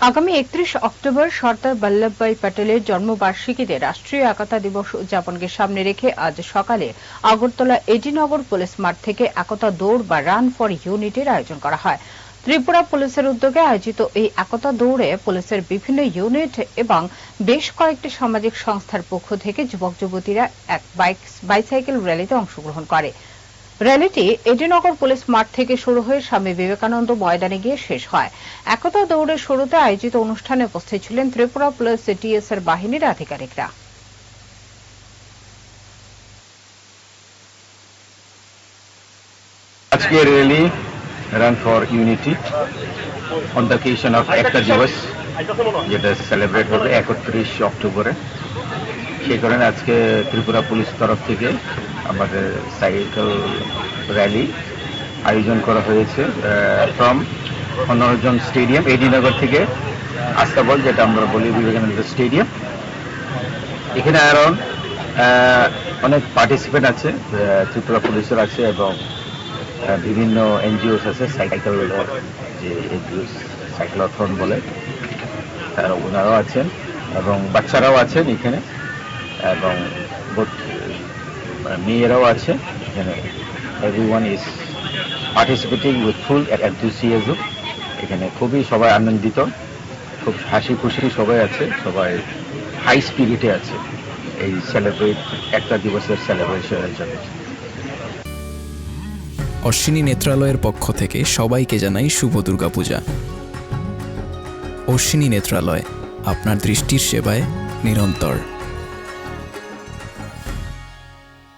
আগামী একত্রিশ অক্টোবর সর্দার বল্লভভাই প্যাটেলের জন্মবার্ষিকীতে রাষ্ট্রীয় একতা দিবস উদযাপনকে সামনে রেখে আজ সকালে আগরতলা এডিনগর পুলিশ মাঠ থেকে একতা দৌড় বা রান ফর ইউনিটির আয়োজন করা হয়। ত্রিপুরা পুলিশের উদ্যোগে আয়োজিত এই একতা দৌড়ে পুলিশের বিভিন্ন ইউনিট এবং বেশ কয়েকটি সামাজিক সংস্থার পক্ষ থেকে যুবক যুবতীরা এক বাইসাইকেল র্যালিতে অংশগ্রহণ করে। র্যালিটি এডিনগর পুলিশ মাঠ থেকে শুরু হয়ে স্বামী বিবেকানন্দ ময়দানে গিয়ে শেষ হয়। একতা দৌড়ের শুরুতে আয়োজিত অনুষ্ঠানে উপস্থিত ছিলেন ত্রিপুরা পুলিশ টিএস এর বাহিনীর আধিকারিকরা। আজকের rally run for unity on the of একটা দিবস, যেটা সেলিব্রেট হবে একত্রিশ অক্টোবরে। সেই কারণে আজকে ত্রিপুরা পুলিশ তরফ থেকে আমাদের সাইকেল র্যালি আয়োজন করা হয়েছে ফ্রম মনোরঞ্জন স্টেডিয়াম এডিনগর থেকে আস্তাবল যেটা আমরা বলি বিবেকানন্দ স্টেডিয়াম। এখানে আরও অনেক পার্টিসিপেন্ট আছে ত্রিপুরা পুলিশের আছে এবং বিভিন্ন এনজিওস আছে, সাইকেল যে এনজিওস, সাইক্লোথন বলে, তারা ওনারাও আছেন এবং বাচ্চারাও আছেন এখানে। এবং মেয়েরাও আছে। Every one is participating with full এখানে খুবই সবাই আনন্দিত। খুব হাসি খুশি সবাই আছে। সবাই হাই স্পিরিটে আছে। এই সেলিব্রেট একটা দিবসের সেলিব্রেশনের জন্য। অশ্বিনী নেত্রালয়ের পক্ষ থেকে সবাইকে জানাই শুভ দুর্গাপূজা। অশ্বিনী নেত্রালয়, আপনার দৃষ্টির সেবায় নিরন্তর।